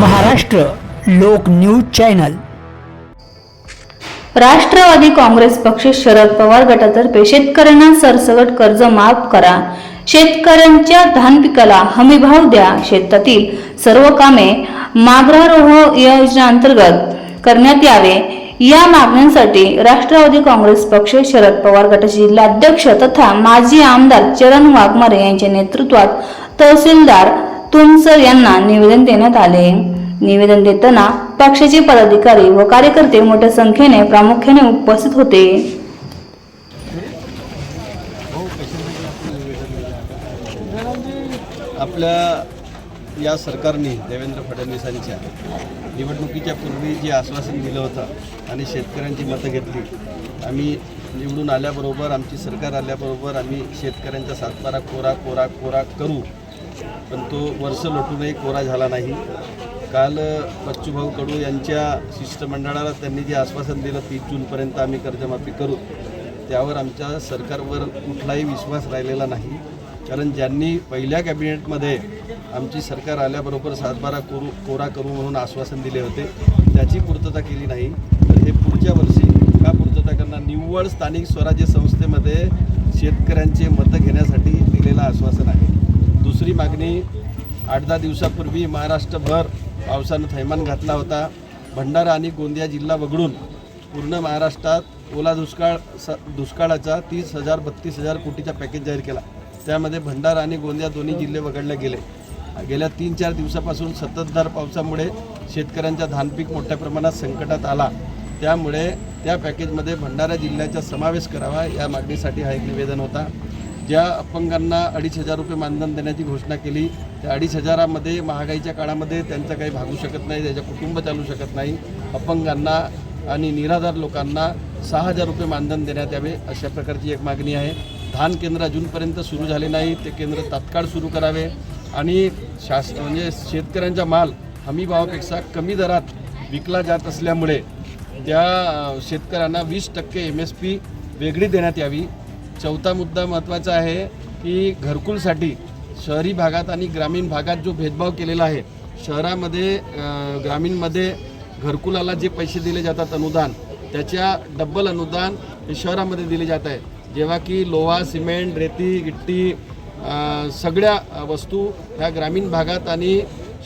महाराष्ट्र लोक news channel. Rashtrawadi Congress पक्ष शरद पवार गटातर्फे शेतकऱ्यांना सरसगट कर्ज माफ करा. शेतकऱ्यांच्या धान पिकाला हमीभाव द्या शेतातील सर्व कामे माग्रारोह योजनेअंतर्गत करण्यात यावे. या मागण्यांसाठी राष्ट्रवादी काँग्रेस पक्ष शरद पवार गटाचे जिल्हाध्यक्ष तथा माजी आमदार चरण वाघमारे यांच्या नेतृत्वात तहसीलदार तुमसर यांना निवेदन देण्यात आले. निवेदन देताना पक्षाचे पदाधिकारी व कार्यकर्ते मोठ्या संख्येने प्रामुख्याने उपस्थित होते. आपल्या या सरकारने देवेंद्र फडणवीसांच्या निवडणुकीच्या पूर्वी जे आश्वासन दिलं होतं आणि शेतकऱ्यांची मतं घेतली आम्ही निवडून आल्याबरोबर आमची सरकार आल्याबरोबर आम्ही शेतकऱ्यांचा सातबारा कोरा कोरा कोरा करू. पण तो वर्ष लोटूनही कोरा झाला नाही. काल बच्चूभाऊ कडू यांच्या शिष्टमंडळाला त्यांनी जे आश्वासन दिलं तीस जूनपर्यंत आम्ही कर्जमाफी करू त्यावर आमच्या सरकारवर कुठलाही विश्वास राहिलेला नाही. कारण ज्यांनी पहिल्या कॅबिनेटमध्ये आमची सरकार आल्याबरोबर सातबारा करू कोरा करू म्हणून आश्वासन दिले होते त्याची पूर्तता केली नाही. तर हे पुढच्या वर्षी का पूर्तता करणार? निव्वळ स्थानिक स्वराज्य संस्थेमध्ये शेतकऱ्यांचे मतं घेण्यासाठी दिलेलं आश्वासन आहे. दुसरी मागणी आठ दहा दिवसापूर्वी महाराष्ट्रभर पावसानं थैमान घातला होता. भंडारा आणि गोंदिया जिल्हा वगळून पूर्ण महाराष्ट्रात ओला दुष्काळ स दुष्काळाचा तीस हजार बत्तीस हजार कोटीचा पॅकेज जाहीर केला. त्यामध्ये भंडारा आणि गोंदिया दोन्ही जिल्हे वगळले गेले. गेल्या तीन चार दिवसापासून सततधार पावसामुळे शेतकऱ्यांचा धानपीक मोठ्या प्रमाणात संकटात आला. त्यामुळे त्या पॅकेजमध्ये भंडारा जिल्ह्याचा समावेश करावा या मागणीसाठी हा एक निवेदन होता. ज्या अपंगांना अडीच हजार रुपये मानधन देण्याची घोषणा केली त्या अडीच हजारामध्ये महागाईच्या काळामध्ये त्यांचं काही भागू शकत नाही त्याच्या कुटुंब चालू शकत नाही. अपंगांना आणि निराधार लोकांना सहा हजार रुपये मानधन देण्यात यावे अशा प्रकारची एक मागणी आहे. धान केंद्र अजूनपर्यंत सुरू झाले नाही ते केंद्र तात्काळ सुरू करावे. आणि शास म्हणजे शेतकऱ्यांचा माल हमी भावापेक्षा कमी दरात विकला जात असल्यामुळे त्या शेतकऱ्यांना वीस टक्के एम एस पी वेगळी देण्यात यावी. चौथा मुद्दा महत्त्वाचा आहे की घरकुलसाठी शहरी भागात आणि ग्रामीण भागात जो भेदभाव केलेला आहे शहरामध्ये ग्रामीणमध्ये घरकुलाला जे पैसे दिले जातात अनुदान त्याच्या डब्बल अनुदान हे शहरामध्ये दिले जात आहे. जेव्हा की लोहा सिमेंट रेती गिट्टी सगळ्या वस्तू ह्या ग्रामीण भागात आणि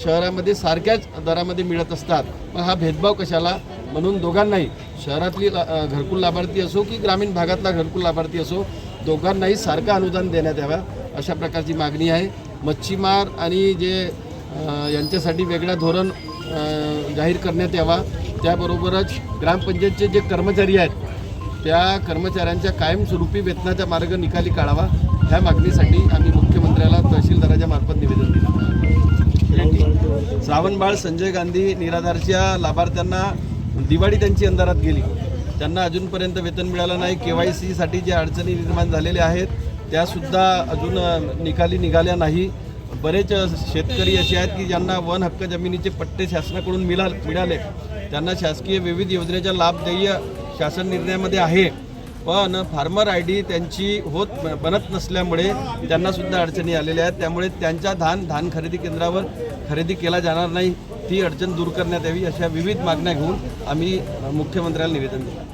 शहरामध्ये सारख्याच दरामध्ये मिळत असतात. मग हा भेदभाव कशाला? म्हणून दोघांनाही शहरातली घरकुल लाभार्थी असो की ग्रामीण भागातला घरकुल लाभार्थी असो दोघांनाही सारखं अनुदान देण्यात यावं अशा प्रकारची मागणी आहे. मच्छीमार आणि जे यांच्यासाठी वेगळं धोरण जाहीर करण्यात यावा. त्याबरोबरच ग्रामपंचायतचे जे कर्मचारी आहेत त्या कर्मचाऱ्यांच्या कायमस्वरूपी वेतनाचा मार्ग निकाली काढावा. ह्या मागणीसाठी आम्ही मुख्यमंत्र्याला तहसीलदाराच्या मार्फत निवेदन दिलं. श्रावणबाळ संजय गांधी निराधारच्या लाभार्थ्यांना दिवाळी त्यांची अंधारात गेली. त्यांना अजूनपर्यंत वेतन मिळालं नाही. के वाय सीसाठी ज्या अडचणी निर्माण झालेल्या आहेत त्यासुद्धा अजून निकाली निघाल्या नाही. बरेच शेतकरी असे आहेत की ज्यांना वन हक्क जमिनीचे पट्टे शासनाकडून मिळा मिळाले. त्यांना शासकीय विविध योजनेचा लाभ देय शासन निर्णयामध्ये आहे. पण फार्मर आय डी त्यांची होत बनत नसल्यामुळे त्यांनासुद्धा अडचणी आलेल्या आहेत. त्यामुळे त्यांच्या धान धान खरेदी केंद्रावर खरेदी केला जाणार नाही. ती अडचण दूर करण्यात यावी अशा विविध मागण्या घेऊन आम्ही मुख्यमंत्र्याला निवेदन दिलं.